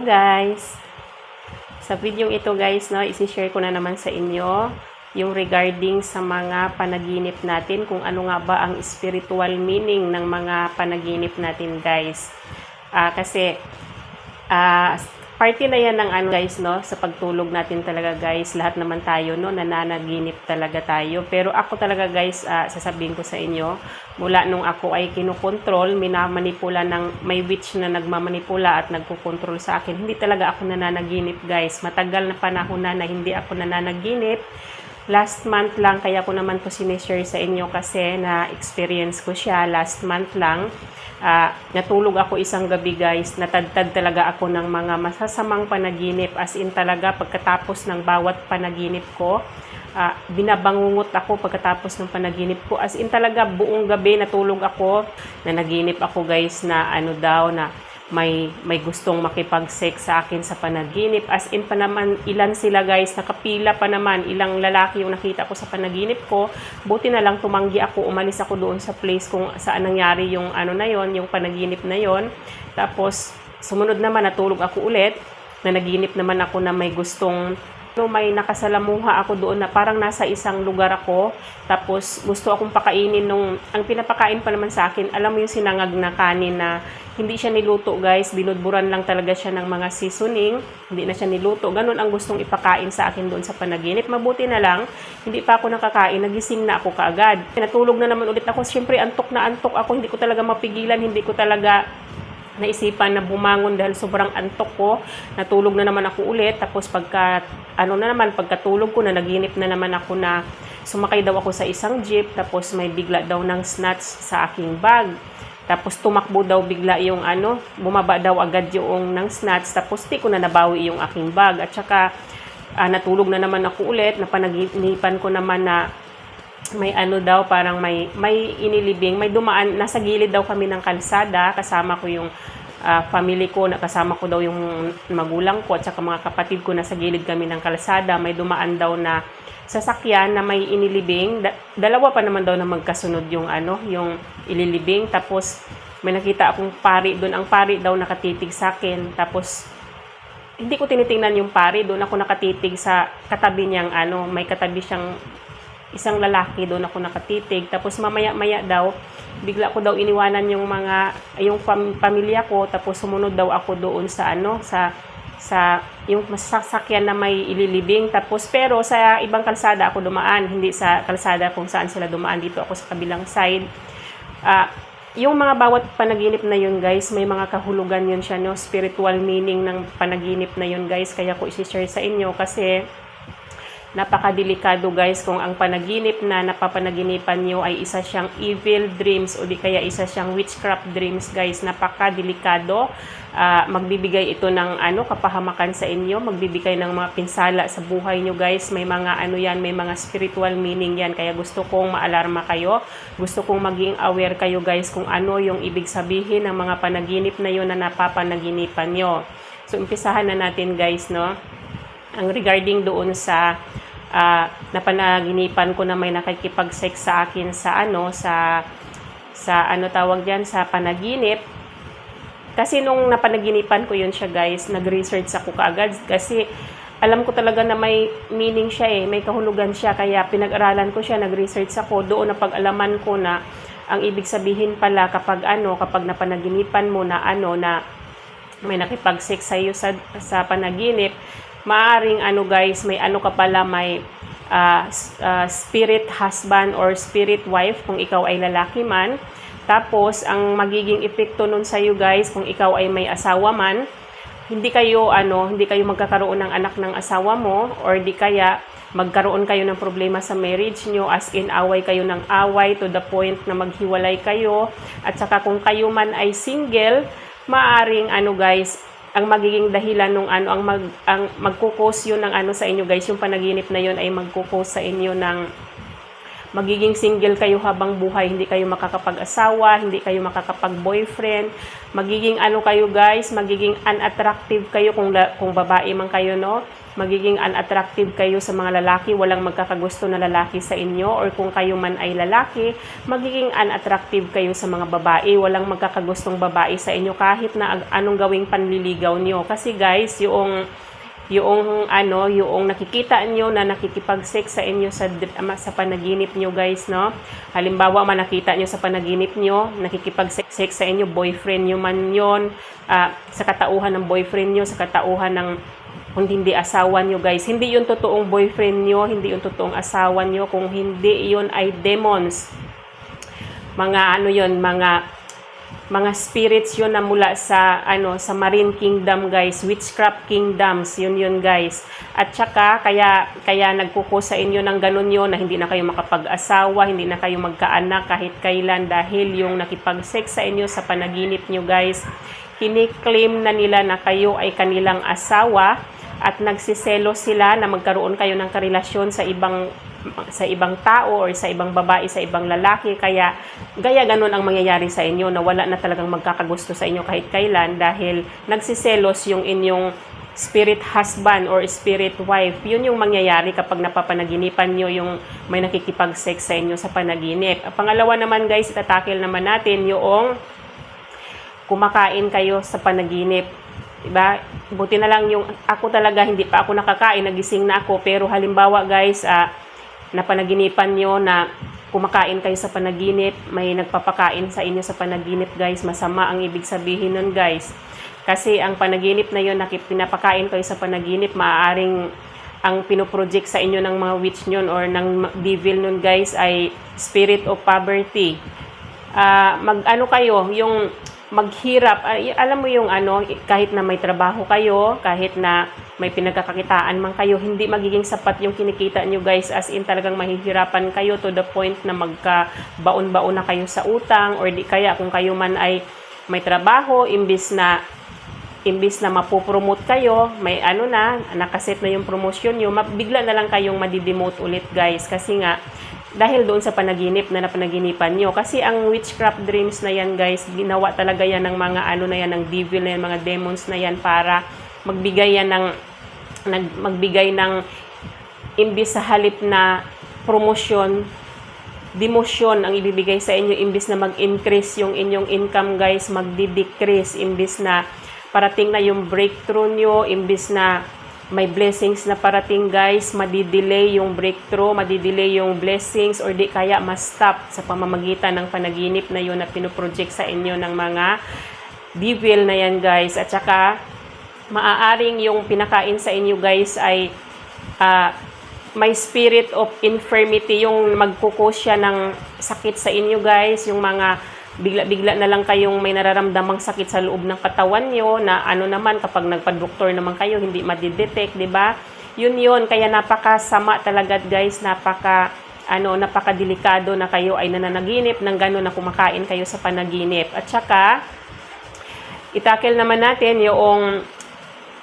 Guys! Sa video ito guys, no, isi-share ko na naman sa inyo yung regarding sa mga panaginip natin, kung ano nga ba ang spiritual meaning ng mga panaginip natin guys. Ah, kasi ah, party na yan ng ano guys, no, sa pagtulog natin talaga guys, lahat naman tayo, no, nananaginip talaga tayo. Pero ako talaga guys, ah, sasabihin ko sa inyo, mula nung ako ay kinukontrol, minamanipula ng may witch na nagmamanipula at nagkukontrol sa akin. Hindi talaga ako nananaginip guys. Matagal na panahon na na hindi ako nananaginip. Last month lang, kaya ko naman to sinishare sa inyo kasi na-experience ko siya last month lang. Ah, natulog ako isang gabi guys, natadtad talaga ako ng mga masasamang panaginip as in talaga pagkatapos ng bawat panaginip ko ah, binabangungot ako pagkatapos ng panaginip ko. As in talaga buong gabi natulog ako, na naginip ako guys na ano daw na may may gustong makipag-sex sa akin sa panaginip. As in pa naman ilan sila guys, nakapila pa naman ilang lalaki yung nakita ko sa panaginip ko. Buti na lang tumanggi ako, umalis ako doon sa place kung saan nangyari yung ano na yon, yung panaginip na yon. Tapos sumunod naman natulog ako ulit na naginip naman ako na may gustong no, may nakasalamuha ako doon na parang nasa isang lugar ako. Tapos gusto akong pakainin nung ang pinapakain pa naman sa akin alam mo yung sinangag na kanin na hindi siya niluto guys. Binudburan lang talaga siya ng mga seasoning. Hindi na siya niluto. Ganun ang gustong ipakain sa akin doon sa panaginip. Mabuti na lang hindi pa ako nakakain. Nagising na ako kaagad. Natulog na naman ulit ako. Syempre antok na antok ako. Hindi ko talaga mapigilan. Hindi ko talaga naisipan na bumangon dahil sobrang antok ko. Natulog na naman ako ulit. Tapos pagka, ano na naman, pagkatulog ko na, naginip na naman ako na sumakay daw ako sa isang jeep. Tapos may bigla daw ng snatch sa aking bag. Tapos tumakbo daw bigla yung ano, bumaba daw agad yung ng snatch. Tapos di ko na nabawi yung aking bag. At saka ah, natulog na naman ako ulit. Napanaginipan ko naman na may ano daw parang may may inilibing may dumaan nasa gilid daw kami ng kalsada kasama ko yung ah, family ko nakasama ko daw yung magulang ko at saka mga kapatid ko nasa gilid kami ng kalsada. May dumaan daw na sasakyan na may inilibing. Da- dalawa pa naman daw na magkasunod yung ano yung ililibing. Tapos may nakita akong pari doon ang pari daw nakatitig sa akin. Tapos hindi ko tinitingnan yung pari. Doon ako nakatitig sa katabi niyang ano may katabi siyang isang lalaki doon ako nakatitig. Tapos mamaya-maya daw, bigla ko daw iniwanan yung mga, yung pam- pamilya ko. Tapos sumunod daw ako doon sa ano, sa sa yung masasakyan na may ililibing. Tapos pero sa ibang kalsada ako dumaan hindi sa kalsada kung saan sila dumaan. Dito ako sa kabilang side. Ah, yung mga bawat panaginip na yun guys may mga kahulugan yun siya no? Spiritual meaning ng panaginip na yun guys. Kaya ko i-share sa inyo kasi napakadelikado guys kung ang panaginip na napapanaginipan nyo ay isa siyang evil dreams o di kaya isa siyang witchcraft dreams guys. Napakadelikado. Ah, magbibigay ito ng ano kapahamakan sa inyo. Magbibigay ng mga pinsala sa buhay nyo guys. May mga ano yan may mga spiritual meaning yan. Kaya gusto kong maalarma kayo. Gusto kong maging aware kayo guys kung ano yung ibig sabihin ng mga panaginip na yun na napapanaginipan nyo. So umpisahan na natin guys no ang regarding doon sa ah, napanaginipan ko na may nakikipag-sex sa akin sa ano sa sa ano tawag diyan sa panaginip. Kasi nung napanaginipan ko yun siya guys nag-research ako kaagad kasi alam ko talaga na may meaning siya eh. May kahulugan siya kaya pinag-aralan ko siya nag-research ako. Doon na pag-alaman ko na ang ibig sabihin pala kapag ano kapag napanaginipan mo na ano na may nakipag-sex sa iyo sa, sa panaginip, maaring ano guys, may ano ka pala, may s- ah, spirit husband or spirit wife kung ikaw ay lalaki man. Tapos, ang magiging epekto nun sa iyo guys, kung ikaw ay may asawa man, hindi kayo ano, hindi kayo magkakaroon ng anak ng asawa mo or di kaya magkaroon kayo ng problema sa marriage nyo as in away kayo ng away to the point na maghiwalay kayo at saka kung kayo man ay single maaring ano guys ang magiging dahilan nung ano ang mag ang magkukos yun ng ano sa inyo guys. Yung panaginip na yun ay magkukos sa inyo ng magiging single kayo habang buhay, hindi kayo makakapag-asawa, hindi kayo makakapag-boyfriend, magiging ano kayo guys, magiging unattractive kayo kung, kung babae man kayo, no? Magiging unattractive kayo sa mga lalaki, walang magkakagusto na lalaki sa inyo or kung kayo man ay lalaki, magiging unattractive kayo sa mga babae, walang magkakagustong babae sa inyo kahit na anong gawing panliligaw nyo. Kasi guys, yung yung ano, yung nakikita nyo na nakikipag-sex sa inyo sa sa panaginip nyo guys, no? Halimbawa, man nakita nyo sa panaginip nyo, nakikipag-sex sa inyo, boyfriend nyo man yon ah, sa katauhan ng boyfriend nyo, sa katauhan ng kung hindi asawa nyo guys. Hindi yun totoong boyfriend nyo, hindi yun totoong asawa nyo, kung hindi yun ay demons. Mga ano yun, mga mga spirits yun na mula sa ano sa marine kingdom guys. Witchcraft kingdoms yun yun guys. At saka kaya kaya nagkuko sa inyo ng ganun yun na hindi na kayo makapag-asawa hindi na kayo magkaanak kahit kailan dahil yung nakipag-sex sa inyo sa panaginip nyo guys. Kiniklaim na nila na kayo ay kanilang asawa at nagsiselo sila na magkaroon kayo ng karelasyon sa ibang sa ibang tao or sa ibang babae, sa ibang lalaki. Kaya gaya ganun ang mangyayari sa inyo na wala na talagang magkakagusto sa inyo kahit kailan dahil nagsiselos yung inyong spirit husband or spirit wife. Yun yung mangyayari kapag napapanaginipan nyo yung may nakikipag-sex sa inyo sa panaginip. Ang Pangalawa naman guys, itatakil naman natin yung kumakain kayo sa panaginip. Diba? Buti na lang yung ako talaga hindi pa ako nakakain, nagising na ako. Pero halimbawa guys, ah, napanaginipan nyo na kumakain kayo sa panaginip, may nagpapakain sa inyo sa panaginip guys, masama ang ibig sabihin nun guys. Kasi ang panaginip na yun, pinapakain kayo sa panaginip, maaaring ang pinoproject sa inyo ng mga witch nyon or ng devil nun guys ay spirit of poverty. Ah, mag ano kayo, yung maghirap, alam mo yung ano, kahit na may trabaho kayo, kahit na may pinagkakakitaan man kayo, hindi magiging sapat yung kinikita nyo guys, as in talagang mahihirapan kayo to the point na magka-baon-baon na kayo sa utang, or di kaya kung kayo man ay may trabaho, imbis na imbis na mapopromote kayo, may ano na, nakaset na yung promotion nyo, bigla na lang kayong madidemote ulit guys. Kasi nga, dahil doon sa panaginip na napanaginipan nyo. Kasi ang witchcraft dreams na yan guys, ginawa talaga yan ng mga ano na yan, ng devil na yan, mga demons na yan para magbigay yan ng, nag, magbigay ng, imbis sa halip na promosyon, demosyon ang ibibigay sa inyo imbis na mag-increase yung inyong income guys, magdi-decrease imbis na parating na yung breakthrough nyo, imbis na may blessings na parating guys, madidelay yung breakthrough, madidelay yung blessings or di kaya ma-stop sa pamamagitan ng panaginip na yun na pinoproject sa inyo ng mga devil na yan guys. At saka, maaaring yung pinakain sa inyo guys ay ah, may spirit of infirmity, yung magkuko siya ng sakit sa inyo guys, yung mga bigla-bigla na lang kayong may nararamdamang sakit sa loob ng katawan nyo na ano naman kapag nagpa-doktor naman kayo hindi madidetect, 'di ba? Yun yun, kaya napakasama talaga guys, napaka ano, napakadelikado na kayo ay nananaginip ng gano'n na kumakain kayo sa panaginip. At saka, itakil naman natin yung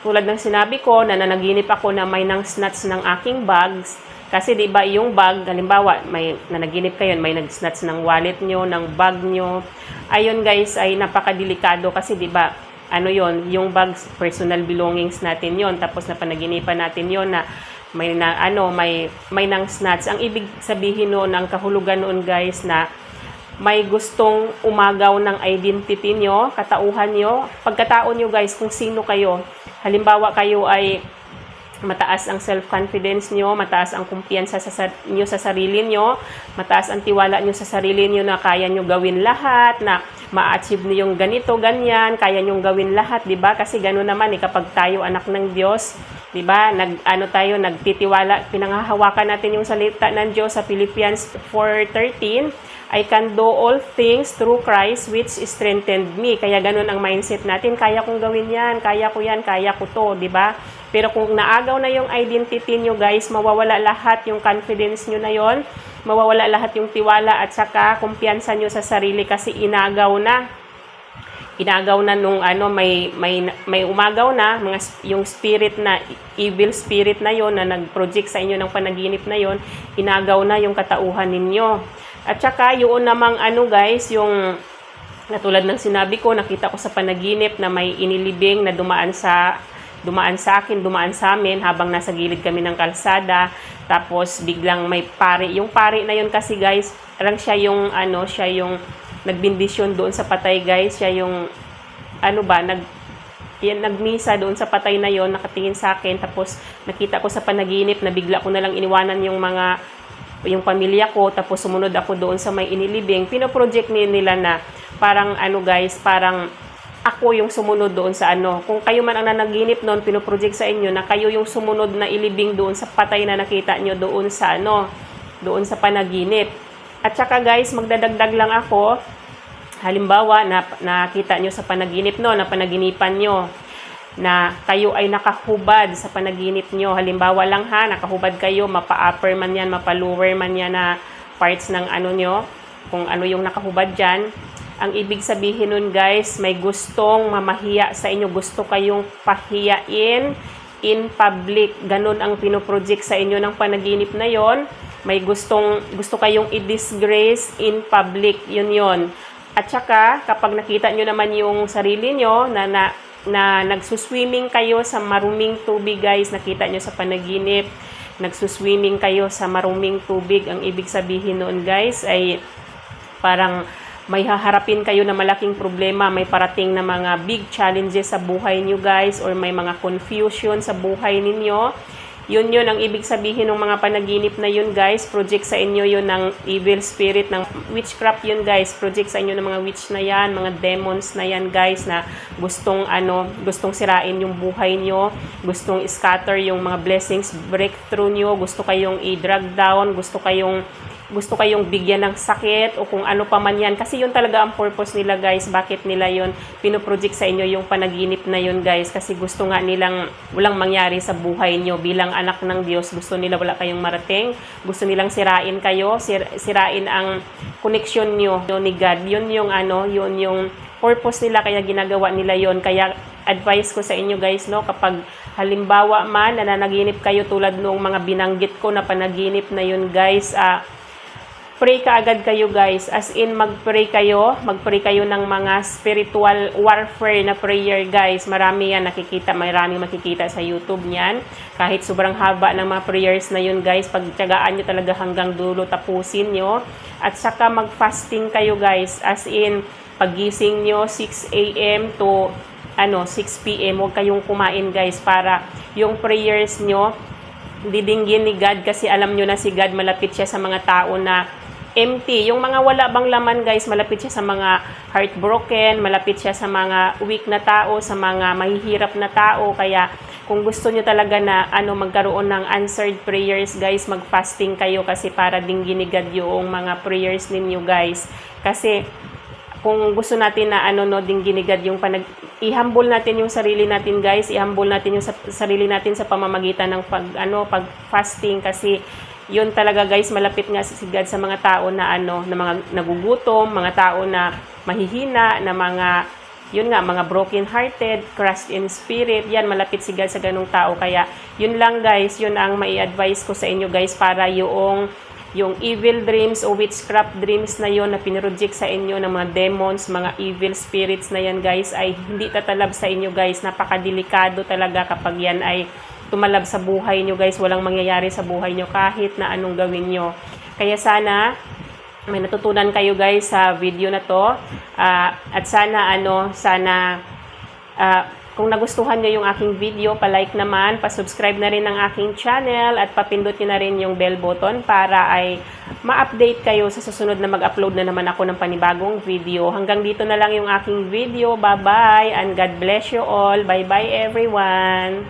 tulad ng sinabi ko, na nanaginip ako na may nang snatch ng aking bags. Kasi di ba yung bag, halimbawa, may nanaginip kayo, may nag-snatch ng wallet nyo, ng bag nyo. Ayun guys, ay napakadelikado kasi di ba, ano yon yung bags, personal belongings natin yon Tapos na panaginipan natin yon na may na, ano, may, may nang snatch. Ang ibig sabihin noon, ang kahulugan noon guys, na may gustong umagaw ng identity nyo, katauhan nyo, pagkatao nyo guys, kung sino kayo. Halimbawa kayo ay mataas ang self-confidence nyo, mataas ang kumpiyansa sa, sa, nyo sa sarili nyo, mataas ang tiwala nyo sa sarili nyo na kaya nyo gawin lahat, na ma-achieve nyo yung ganito, ganyan, kaya nyo gawin lahat, di ba? Kasi gano'n naman eh, kapag tayo anak ng Diyos, di ba? Nag, ano tayo, nagtitiwala, pinanghahawakan natin yung salita ng Diyos sa Philippians 4.13, I can do all things through Christ which strengthened me. Kaya ganun ang mindset natin. Kaya kong gawin yan, kaya ko yan, kaya ko to, di ba? Pero kung naagaw na yung identity nyo guys, mawawala lahat yung confidence nyo na yon, mawawala lahat yung tiwala at saka kumpiyansa nyo sa sarili kasi inagaw na. Inagaw na nung ano may may may umagaw na mga yung spirit na evil spirit na yon na nag-project sa inyo ng panaginip na yon, inagaw na yung katauhan ninyo. At saka yun namang ano guys, yung Natulad ng sinabi ko, nakita ko sa panaginip na may inilibing na dumaan sa dumaan sa akin, dumaan sa amin habang nasa gilid kami ng kalsada. Tapos biglang may pari. Yung pari na yun kasi guys, lang siya yung ano, siya yung nagbindisyon doon sa patay guys. Siya yung ano ba, nag yan, nagmisa doon sa patay na yon nakatingin sa akin. Tapos nakita ko sa panaginip na bigla ko na lang iniwanan yung mga yung pamilya ko. Tapos sumunod ako doon sa may inilibing. Pinoproject ni- nila na parang ano guys parang ako yung sumunod doon sa ano. Kung kayo man ang nanaginip noon pinoproject sa inyo na kayo yung sumunod na ilibing doon sa patay na nakita nyo doon sa ano doon sa panaginip at saka guys magdadagdag lang ako halimbawa na nakita nyo sa panaginip no, na panaginipan nyo na kayo ay nakahubad sa panaginip nyo. Halimbawa lang ha, nakahubad kayo, mapa-upper man yan, mapa-lower man yan na parts ng ano nyo, kung ano yung nakahubad dyan. Ang ibig sabihin nun guys, may gustong mamahiya sa inyo, gusto kayong pahiyain in public. Ganun ang pinoproject sa inyo ng panaginip na yon. May gustong, gusto kayong i-disgrace in public. Yun yon. At saka, kapag nakita nyo naman yung sarili nyo na, na, na nagsuswimming kayo sa maruming tubig guys, nakita nyo sa panaginip, nagsuswimming kayo sa maruming tubig, ang ibig sabihin noon guys ay parang may haharapin kayo na malaking problema, may parating na mga big challenges sa buhay nyo guys or may mga confusion sa buhay ninyo. Yun yun ang ibig sabihin ng mga panaginip na yun guys. Project sa inyo yun ng evil spirit, ng witchcraft yun guys. Project sa inyo ng mga witch na yan, mga demons na yan guys na gustong ano, gustong sirain yung buhay nyo, gustong scatter yung mga blessings, breakthrough nyo, gusto kayong i-drag down, gusto kayong gusto kayong bigyan ng sakit o kung ano pa man yan. Kasi yun talaga ang purpose nila guys. Bakit nila yun pinoproject sa inyo yung panaginip na yun guys. Kasi gusto nga nilang walang mangyari sa buhay nyo bilang anak ng Diyos. Gusto nila wala kayong marating. Gusto nilang sirain kayo. Sir, sirain ang connection nyo ni God. Yun yung ano, yun yung purpose nila kaya ginagawa nila yon Kaya advice ko sa inyo guys no kapag halimbawa man nananaginip kayo tulad nung mga binanggit ko na panaginip na yun guys ah pray ka agad kayo guys. As in, mag-pray kayo. Mag-pray kayo ng mga spiritual warfare na prayer guys. Marami yan nakikita. Marami makikita sa YouTube niyan. Kahit sobrang haba ng mga prayers na yun guys. Pagtyagaan nyo talaga hanggang dulo tapusin nyo. At saka mag-fasting kayo guys. As in, pagising nyo 6 a.m. to ano 6 p.m. Huwag kayong kumain guys para yung prayers nyo didinggin ni God kasi alam nyo na si God malapit siya sa mga tao na empty. Yung mga wala bang laman guys, malapit siya sa mga heartbroken, malapit siya sa mga weak na tao, sa mga mahihirap na tao. Kaya kung gusto nyo talaga na ano magkaroon ng answered prayers guys, mag-fasting kayo kasi para dinggin ni God yung mga prayers ninyo guys. Kasi kung gusto natin na ano no ding ginigad yung panag ihambol natin yung sarili natin guys ihambol natin yung sa, sarili natin sa pamamagitan ng pag ano pag fasting kasi yun talaga guys malapit nga si God sa mga tao na ano na mga nagugutom mga tao na mahihina na mga yun nga mga broken hearted crushed in spirit yan malapit si God sa ganung tao kaya yun lang guys yun ang mai-advise ko sa inyo guys para yung yung evil dreams o witchcraft dreams na yon na pinroject sa inyo ng mga demons, mga evil spirits na yan guys ay hindi tatalab sa inyo guys. Napakadelikado talaga kapag yan ay tumalab sa buhay nyo guys. Walang mangyayari sa buhay nyo kahit na anong gawin nyo. Kaya sana may natutunan kayo guys sa video na to. Ah, at sana ano, sana ah, kung nagustuhan nyo yung aking video, palike naman, pa-subscribe na rin ng aking channel at papindot nyo na rin yung bell button para ay ma-update kayo sa susunod na mag-upload na naman ako ng panibagong video. Hanggang dito na lang yung aking video. Bye-bye and God bless you all. Bye-bye everyone.